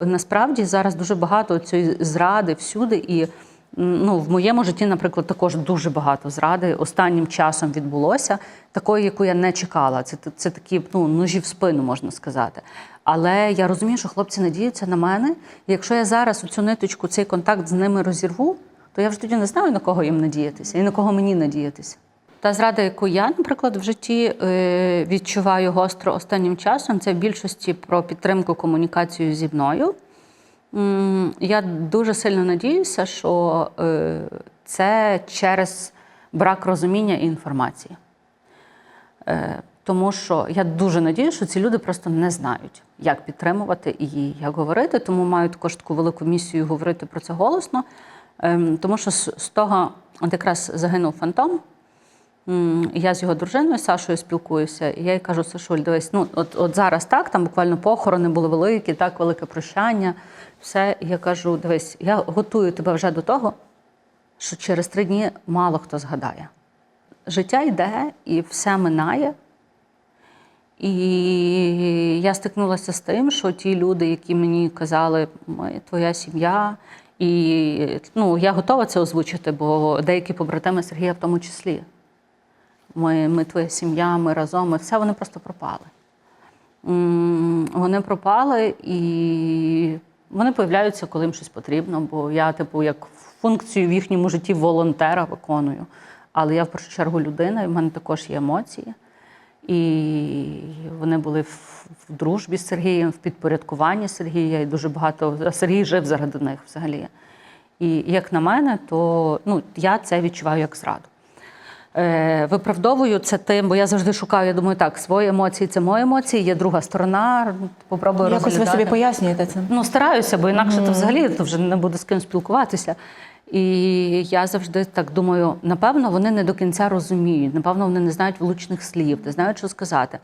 Насправді зараз дуже багато цієї зради всюди, і ну, в моєму житті, наприклад, також дуже багато зради останнім часом відбулося, такої, яку я не чекала. Це, це такі ну, ножі в спину, можна сказати. Але я розумію, що хлопці надіються на мене. І якщо я зараз цю ниточку, цей контакт з ними розірву, то я вже тоді не знаю, на кого їм надіятися і на кого мені надіятися. Та зрада, яку я, наприклад, в житті е, відчуваю гостро останнім часом, це в більшості про підтримку комунікацію зі мною. Я дуже сильно надіюся, що е, це через брак розуміння і інформації. Е, Тому що я дуже надію, що ці люди просто не знають, як підтримувати і як говорити, тому маю також таку велику місію говорити про це голосно. Ем, Тому що з того, от якраз загинув фантом. Я з його дружиною Сашою спілкуюся, і я їй кажу, Сашуль, дивись, ну от, от зараз так, там буквально похорони були великі, так, велике прощання. Все. І я кажу: дивись, я готую тебе вже до того, що через три дні мало хто згадає. Життя йде і все минає. І я стикнулася з тим, що ті люди, які мені казали, ми твоя сім'я, і ну, я готова це озвучити, бо деякі побратими Сергія в тому числі. Ми, ми твоя сім'я, ми разом, ми все, вони просто пропали. Вони пропали і вони появляються, коли їм щось потрібно, бо я, типу, як функцію в їхньому житті волонтера виконую. Але я в першу чергу людина, і в мене також є емоції. І вони були в, дружбі з Сергієм, в підпорядкуванні Сергія, і дуже багато Сергій жив заради них взагалі. І як на мене, то ну, я це відчуваю як зраду. Е, виправдовую це тим, бо я завжди шукаю, я думаю, так, свої емоції це мої емоції, є друга сторона, попробую Якось ви собі пояснюєте це? Ну, стараюся, бо інакше то взагалі то вже не буду з ким спілкуватися. І я завжди так думаю: напевно, вони не до кінця розуміють, напевно, вони не знають влучних слів, не знають, що сказати.